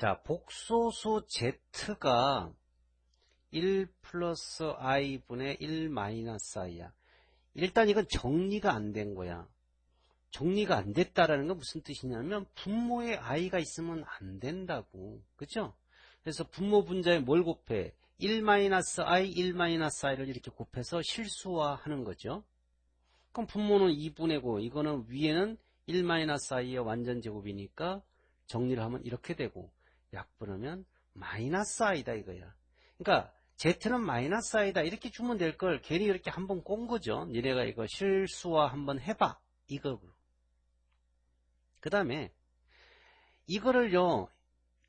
자, 복소수 z가 1 플러스 i분의 1 마이너스 i야. 일단 이건 정리가 안 된 거야. 정리가 안 됐다라는 건 무슨 뜻이냐면 분모에 i가 있으면 안 된다고. 그죠? 그래서 분모 분자에 뭘 곱해? 1 마이너스 i, 1 마이너스 i를 이렇게 곱해서 실수화하는 거죠. 그럼 분모는 2분의고 이거는 위에는 1 마이너스 i의 완전 제곱이니까 정리를 하면 이렇게 되고 약분하면 마이너스 i다 이거야. 그러니까 z는 마이너스 i다 이렇게 주면 될 걸 괜히 이렇게 한번 꼰 거죠. 니네가 이거 실수화 한번 해봐 이거로. 그 다음에 이거를요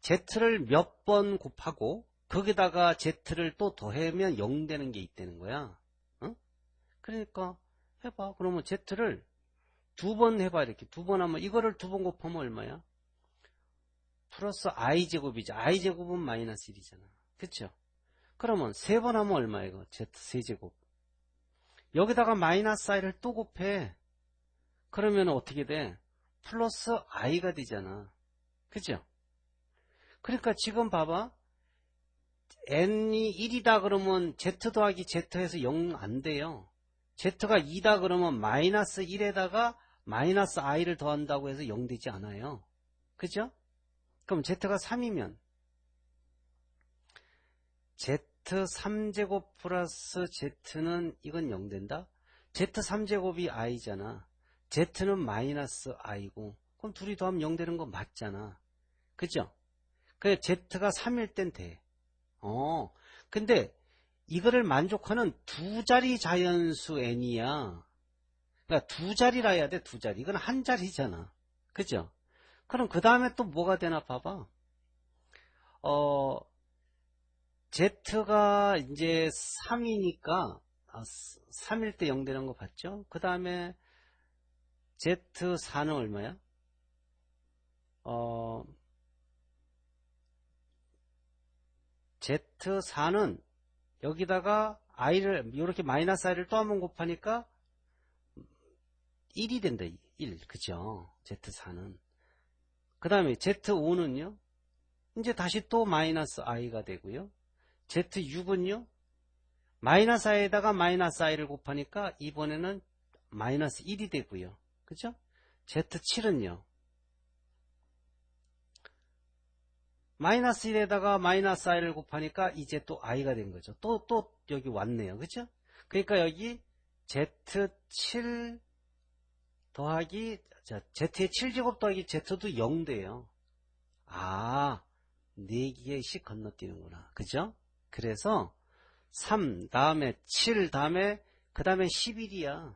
z를 몇 번 곱하고 거기다가 z를 또 더하면 0 되는 게 있다는 거야. 어? 그러니까 해봐. 그러면 z를 두 번 해봐 이렇게 두 번 하면 이거를 두 번 곱하면 얼마야? 플러스 i제곱이죠. i제곱은 마이너스 1이잖아. 그쵸? 그러면 세 번 하면 얼마 이거? z 세제곱. 여기다가 마이너스 i를 또 곱해. 그러면 어떻게 돼? 플러스 i가 되잖아. 그죠? 그러니까 지금 봐봐. n이 1이다 그러면 z 더하기 z에서 0 안 돼요. z가 2다 그러면 마이너스 1에다가 마이너스 i를 더한다고 해서 0 되지 않아요. 그죠? 그럼 z가 3이면 z 3제곱 플러스 z는 이건 0 된다? z 3제곱이 i잖아. z는 마이너스 i고 그럼 둘이 더하면 0 되는 거 맞잖아. 그죠? 그래 z가 3일 땐 돼. 어. 근데 이거를 만족하는 두 자리 자연수 n이야. 그러니까 두 자리라 해야 돼, 두 자리. 이건 한 자리잖아. 그죠? 그럼 그 다음에 또 뭐가 되나 봐봐. 어, Z가 이제 3이니까, 아, 3일 때 0 되는 거 봤죠? 그 다음에 Z4는 얼마야? 어, Z4는 여기다가 i를, 이렇게 마이너스 i를 또 한 번 곱하니까 1이 된다, 1. 그죠? Z4는. 그 다음에 Z5는요? 이제 다시 또 마이너스 i가 되고요. Z6은요? 마이너스 i에다가 마이너스 i를 곱하니까 이번에는 마이너스 1이 되고요. 그죠? Z7은요? 마이너스 1에다가 마이너스 i를 곱하니까 이제 또 i가 된 거죠. 또, 또 여기 왔네요. 그죠? 그러니까 여기 Z7 더하기 자, z의 7제곱 더하기 z도 0 돼요. 아, 4개씩 건너뛰는구나. 그죠? 그래서 3 다음에 7 다음에 그 다음에 11이야.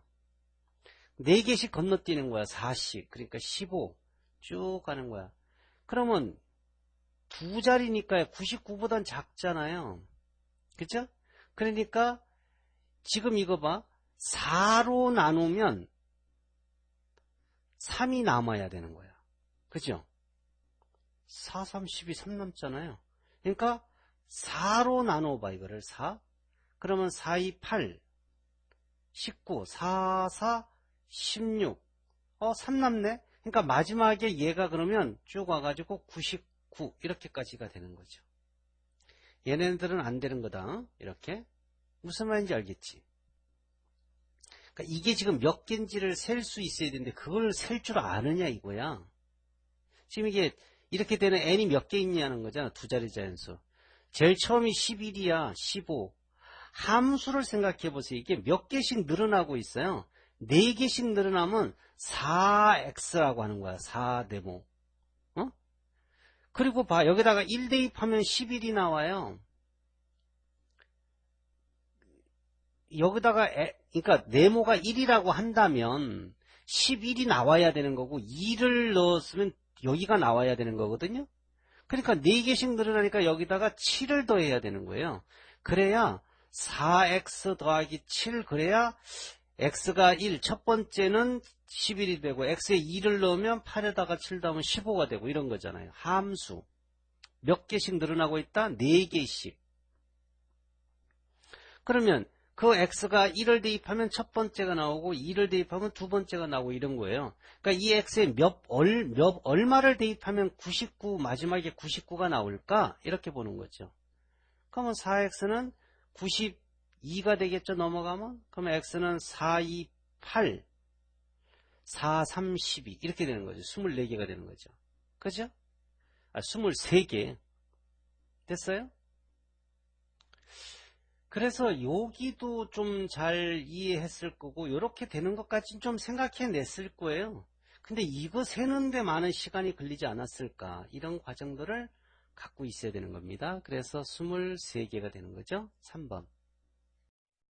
4개씩 건너뛰는 거야. 4씩. 그러니까 15. 쭉 가는 거야. 그러면 두 자리니까 99보단 작잖아요. 그죠? 그러니까 지금 이거 봐. 4로 나누면 3이 남아야 되는 거야. 그죠? 4, 3, 12, 3 남잖아요. 그러니까 4로 나눠봐, 이거를 4. 그러면 4, 2, 8, 19, 4, 4, 16. 어, 3 남네? 그러니까 마지막에 얘가 그러면 쭉 와가지고 99, 이렇게까지가 되는 거죠. 얘네들은 안 되는 거다. 이렇게. 무슨 말인지 알겠지? 그러니까 이게 지금 몇 개인지를 셀 수 있어야 되는데 그걸 셀 줄 아느냐 이거야. 지금 이게 이렇게 되는 n이 몇 개 있냐는 거잖아. 두 자리 자연수. 제일 처음이 11이야. 15. 함수를 생각해 보세요. 이게 몇 개씩 늘어나고 있어요. 4개씩 늘어나면 4x라고 하는 거야. 4네모. 어? 그리고 봐. 여기다가 1 대입하면 11이 나와요. 여기다가 에, 그러니까 네모가 1이라고 한다면 11이 나와야 되는 거고 2를 넣었으면 여기가 나와야 되는 거거든요. 그러니까 4개씩 늘어나니까 여기다가 7을 더해야 되는 거예요. 그래야 4x 더하기 7 그래야 x가 1, 첫 번째는 11이 되고 x에 2를 넣으면 8에다가 7 더하면 15가 되고 이런 거잖아요. 함수. 몇 개씩 늘어나고 있다? 4개씩. 그러면 그 x가 1을 대입하면 첫 번째가 나오고 2를 대입하면 두 번째가 나오고 이런 거예요. 그러니까 이 x에 몇, 얼, 몇, 얼마를 대입하면 99, 마지막에 99가 나올까? 이렇게 보는 거죠. 그러면 4x는 92가 되겠죠, 넘어가면? 그러면 x는 4, 2, 8, 4, 3, 12 이렇게 되는 거죠. 24개가 되는 거죠. 그죠? 아, 23개. 됐어요? 그래서 여기도 좀 잘 이해했을 거고 이렇게 되는 것까지는 좀 생각해냈을 거예요. 근데 이거 세는데 많은 시간이 걸리지 않았을까 이런 과정들을 갖고 있어야 되는 겁니다. 그래서 23개가 되는 거죠. 3번